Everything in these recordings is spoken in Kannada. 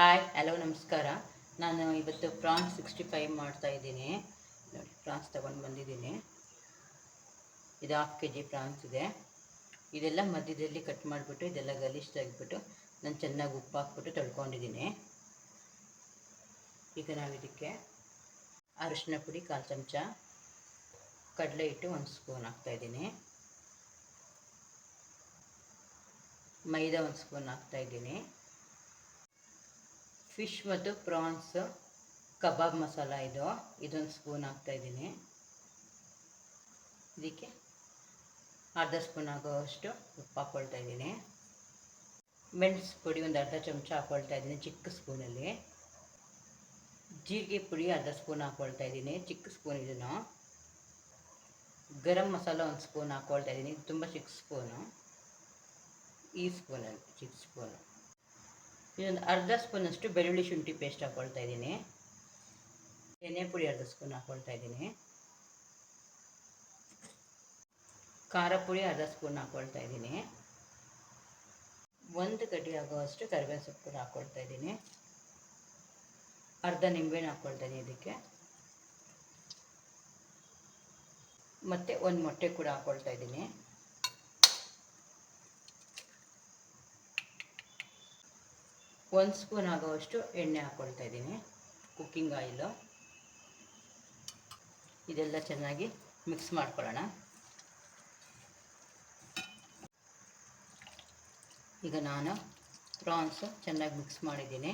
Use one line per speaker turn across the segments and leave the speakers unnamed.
ಹಾಯ್ ಹಲೋ ನಮಸ್ಕಾರ. ನಾನು ಇವತ್ತು ಪ್ರಾನ್ಸ್ ಸಿಕ್ಸ್ಟಿ ಫೈವ್ ಮಾಡ್ತಾ ಇದ್ದೀನಿ. ನೋಡಿ, ಪ್ರಾನ್ಸ್ ತಗೊಂಡು ಬಂದಿದ್ದೀನಿ. ಇದು ಹಾಫ್ ಕೆ ಜಿ ಪ್ರಾನ್ಸ್ ಇದೆ. ಇದೆಲ್ಲ ಮಧ್ಯದಲ್ಲಿ ಕಟ್ ಮಾಡಿಬಿಟ್ಟು, ಇದೆಲ್ಲ ಗಲೀಜು ತೆಗೆದ್ಬಿಟ್ಟು, ನಾನು ಚೆನ್ನಾಗಿ ಉಪ್ಪು ಹಾಕ್ಬಿಟ್ಟು ತೊಳ್ಕೊಂಡಿದ್ದೀನಿ. ಈಗ ನಾವು ಇದಕ್ಕೆ ಅರಿಶಿನ ಪುಡಿ, ಕಾಲು ಚಮಚ, ಕಡಲೆ ಹಿಟ್ಟು ಒಂದು ಸ್ಪೂನ್ ಹಾಕ್ತಾಯಿದ್ದೀನಿ ಮೈದಾ ಒಂದು ಸ್ಪೂನ್ ಹಾಕ್ತಾಯಿದ್ದೀನಿ ಫಿಶ್ ಮತ್ತು ಪ್ರಾನ್ಸ್ ಕಬಾಬ್ ಮಸಾಲ ಇದು. ಇದೊಂದು ಸ್ಪೂನ್ ಹಾಕ್ತಾಯಿದ್ದೀನಿ ಇದಕ್ಕೆ ಅರ್ಧ ಸ್ಪೂನ್ ಆಗೋವಷ್ಟು ಉಪ್ಪು ಹಾಕ್ಕೊಳ್ತಾ ಇದ್ದೀನಿ. ಮೆಣಸು ಪುಡಿ ಒಂದು ಅರ್ಧ ಚಮಚ ಹಾಕ್ಕೊಳ್ತಾ ಇದ್ದೀನಿ ಚಿಕ್ಕ ಸ್ಪೂನಲ್ಲಿ. ಜೀರಿಗೆ ಪುಡಿ ಅರ್ಧ ಸ್ಪೂನ್ ಹಾಕ್ಕೊಳ್ತಾ ಇದ್ದೀನಿ, ಚಿಕ್ಕ ಸ್ಪೂನ್ ಇದನ್ನು. ಗರಂ ಮಸಾಲ ಒಂದು ಸ್ಪೂನ್ ಹಾಕ್ಕೊಳ್ತಾ ಇದ್ದೀನಿ ತುಂಬ ಚಿಕ್ಕ ಸ್ಪೂನು. ಈ ಸ್ಪೂನಲ್ಲಿ ಚಿಕ್ಕ ಸ್ಪೂನು. ಇದೊಂದು ಅರ್ಧ ಸ್ಪೂನಷ್ಟು ಬೆಳ್ಳುಳ್ಳಿ ಶುಂಠಿ ಪೇಸ್ಟ್ ಹಾಕ್ಕೊಳ್ತಾ ಇದ್ದೀನಿ. ಎಣ್ಣೆ ಪುಡಿ ಅರ್ಧ ಸ್ಪೂನ್ ಹಾಕ್ಕೊಳ್ತಾ ಇದ್ದೀನಿ. ಖಾರ ಪುಡಿ ಅರ್ಧ ಸ್ಪೂನ್ ಹಾಕ್ಕೊಳ್ತಾ ಇದ್ದೀನಿ. ಒಂದು ಕಡ್ಡಿ ಆಗುವಷ್ಟು ಕರಿಬೇವು ಸೊಪ್ಪು ಕೂಡ ಹಾಕ್ಕೊಳ್ತಾ ಇದ್ದೀನಿ. ಅರ್ಧ ನಿಂಬೆಹಣ್ಣು ಹಾಕ್ಕೊಳ್ತಾ ಇದ್ದೀನಿ ಇದಕ್ಕೆ. ಮತ್ತು ಒಂದು ಮೊಟ್ಟೆ ಕೂಡ ಹಾಕ್ಕೊಳ್ತಾ ಇದ್ದೀನಿ. ಒಂದು ಸ್ಪೂನ್ ಆಗೋವಷ್ಟು ಎಣ್ಣೆ ಹಾಕ್ಕೊಳ್ತಾ ಇದ್ದೀನಿ. ಕುಕ್ಕಿಂಗ್ ಆಯಿಲು ಇದೆಲ್ಲ ಚೆನ್ನಾಗಿ ಮಿಕ್ಸ್ ಮಾಡ್ಕೊಳ್ಳೋಣ. ಈಗ ನಾನು ಪ್ರಾನ್ಸು ಚೆನ್ನಾಗಿ ಮಿಕ್ಸ್ ಮಾಡಿದ್ದೀನಿ.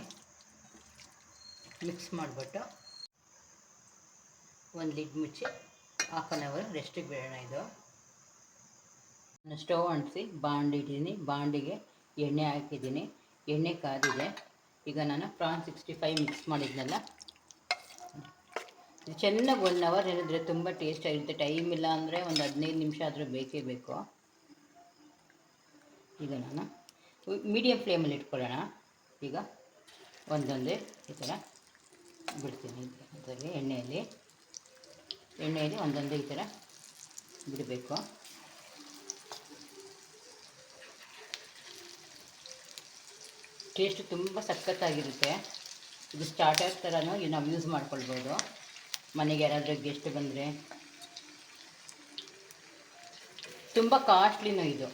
ಮಿಕ್ಸ್ ಮಾಡಿಬಿಟ್ಟು ಒಂದು ಲಿಡ್ ಮುಚ್ಚಿ ಹಾಫ್ ಆನ್ ಅವರ್ ರೆಸ್ಟಿಗೆ ಬಿಡೋಣ ಇದು. ನಾನು ಸ್ಟವ್ ಅಂಟಿಸಿ ಬಾಂಡಿ ಇಟ್ಟಿದ್ದೀನಿ. ಬಾಂಡಿಗೆ ಎಣ್ಣೆ ಹಾಕಿದ್ದೀನಿ. ಎಣ್ಣೆ ಕಾದಿದೆ. ಈಗ ನಾನು ಪ್ರಾನ್ ಸಿಕ್ಸ್ಟಿ ಫೈವ್ ಮಿಕ್ಸ್ ಮಾಡಿದ್ನಲ್ಲ ಚೆನ್ನಾಗಿ ಒನ್ ಅವರ್ ಹೇಳಿದ್ರೆ ತುಂಬ ಟೇಸ್ಟಾಗಿರುತ್ತೆ ಟೈಮ್ ಇಲ್ಲ ಅಂದರೆ ಒಂದು ಹದಿನೈದು ನಿಮಿಷ ಆದರೂ ಬೇಕೇ ಬೇಕು. ಈಗ ನಾನು ಮೀಡಿಯಮ್ ಫ್ಲೇಮಲ್ಲಿ ಇಟ್ಕೊಳ್ಳೋಣ. ಈಗ ಒಂದೊಂದೇ ಈ ಥರ ಬಿಡ್ತೀನಿ. ಅದರಲ್ಲಿ ಎಣ್ಣೆಯಲ್ಲಿ. ಎಣ್ಣೆಯಲ್ಲಿ ಒಂದೊಂದೇ ಈ ಥರ ಬಿಡಬೇಕು. ಟೇಸ್ಟ್ ತುಂಬ ಸಖತ್ತಾಗಿರುತ್ತೆ. ಇದು ಸ್ಟಾರ್ಟರ್ ಥರನೂ ನಾವು ಯೂಸ್ ಮಾಡ್ಕೊಳ್ಬೋದು. ಮನೆಗೆ ಯಾರಾದರೂ ಗೆಸ್ಟ್ ಬಂದರೆ. ತುಂಬ ಕಾಸ್ಟ್ಲಿನೂ ಇದು.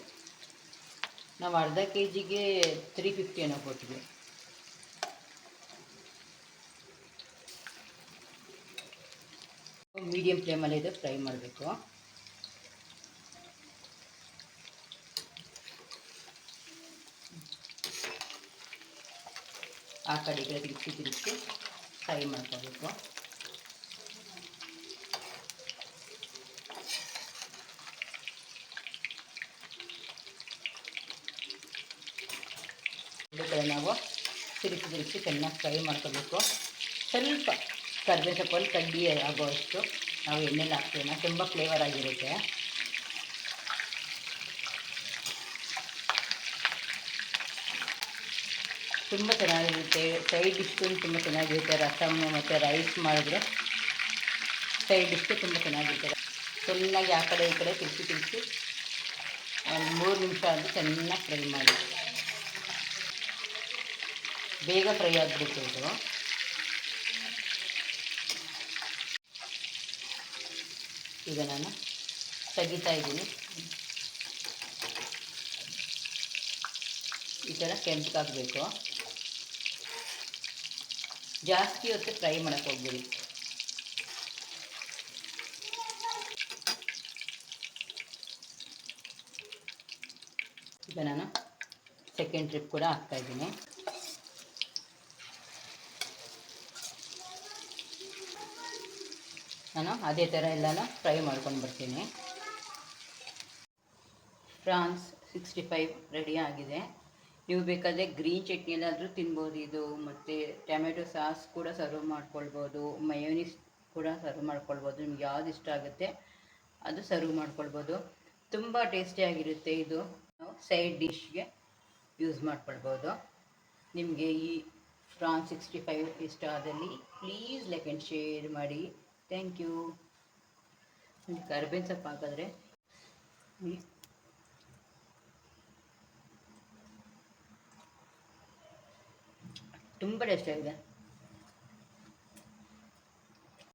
ನಾವು ಅರ್ಧ ಕೆ ಜಿಗೆ ತ್ರೀ ಫಿಫ್ಟಿ ಏನೋ ಕೊಟ್ವಿ ಮೀಡಿಯಮ್ ಫ್ಲೇಮಲ್ಲಿ ಇದು ಫ್ರೈ ಮಾಡಬೇಕು. ಆ ಕಡೆಗೆ ತಿರುಗಿಸಿ ತಿರುಗಿಸಿ ಫ್ರೈ ಮಾಡ್ಕೋಬೇಕು. ನಾವು ತಿರುಗಿ ತಿರುಗಿಸಿ ಚೆನ್ನಾಗಿ ಫ್ರೈ ಮಾಡ್ಕೋಬೇಕು. ಸ್ವಲ್ಪ ಕರಿಬೇವು ಸೊಪ್ಪಲ್ಲಿ ಕಡ್ಡಿ ಆಗೋವಷ್ಟು ನಾವು ಎಣ್ಣೆಲಿ ಹಾಕ್ತೀವಿ ತುಂಬ ಫ್ಲೇವರ್ ಆಗಿರುತ್ತೆ. ತುಂಬ ಚೆನ್ನಾಗಿರುತ್ತೆ. ಸೈಡ್ ಡಿಶ್ಗೂ ತುಂಬ ಚೆನ್ನಾಗಿರುತ್ತೆ. ರಸಮ್ ಮತ್ತು ರೈಸ್ ಮಾಡಿದ್ರೆ ಸೈಡ್ ಡಿಶ್ಗೆ ತುಂಬ ಚೆನ್ನಾಗಿರುತ್ತೆ. ಚೆನ್ನಾಗಿ ಆ ಕಡೆ ಈ ಕಡೆ ತಿರುಗಿ ತಿರುಗಿಸಿ ಒಂದು ಮೂರು ನಿಮಿಷ ಆದರೂ ಚೆನ್ನಾಗಿ ಫ್ರೈ ಮಾಡಿ. ಬೇಗ ಫ್ರೈ ಆಗಬೇಕು ಇದು. ಈಗ ನಾನು ತೆಗಿತಾ ಇದ್ದೀನಿ. ಈ ಥರ ಕೆಂಪಗಾಗಬೇಕು. ಜಾಸ್ತಿ ಹೊತ್ತು ಫ್ರೈ ಮಾಡಕ್ಕೆ ಹೋಗ್ಬೇಡಿ. ಈಗ ನಾನು ಸೆಕೆಂಡ್ ಟ್ರಿಪ್ ಕೂಡ ಹಾಕ್ತಾಯಿದ್ದೀನಿ ನಾನು ಅದೇ ಥರ ಎಲ್ಲನೂ ಫ್ರೈ ಮಾಡ್ಕೊಂಡು ಬರ್ತೀನಿ. ಫ್ರಾನ್ಸ್ ಸಿಕ್ಸ್ಟಿ ಫೈವ್ ರೆಡಿ ಆಗಿದೆ. ನೀವು ಬೇಕಾದರೆ ಗ್ರೀನ್ ಚಟ್ನಿ ಎಲ್ಲಾದರೂ ತಿನ್ಬೋದು ಇದು, ಮತ್ತು ಟೊಮೆಟೊ ಸಾಸ್ ಕೂಡ ಸರ್ವ್ ಮಾಡ್ಕೊಳ್ಬೋದು ಮಯೋನಿಸ್ ಕೂಡ ಸರ್ವ್ ಮಾಡ್ಕೊಳ್ಬೋದು, ನಿಮ್ಗೆ ಯಾವ್ದು ಇಷ್ಟ ಆಗುತ್ತೆ ಅದು ಸರ್ವ್ ಮಾಡ್ಕೊಳ್ಬೋದು. ತುಂಬ ಟೇಸ್ಟಿಯಾಗಿರುತ್ತೆ ಇದು. ಸೈಡ್ ಡಿಶ್ಗೆ ಯೂಸ್ ಮಾಡ್ಕೊಳ್ಬೋದು. ನಿಮಗೆ ಈ ಫ್ರಾನ್ ಸಿಕ್ಸ್ಟಿ ಫೈವ್ ಇಷ್ಟ ಆದಲ್ಲಿ ಪ್ಲೀಸ್ ಲೈಕ್ ಆ್ಯಂಡ್ ಶೇರ್ ಮಾಡಿ. ಥ್ಯಾಂಕ್ ಯು ಕರ್ಬೇವಿನ ಸೊಪ್ಪು ಹಾಕಿದ್ರೆ ತುಂಬ ಟೇಸ್ಟ್ ಆಗಿದೆ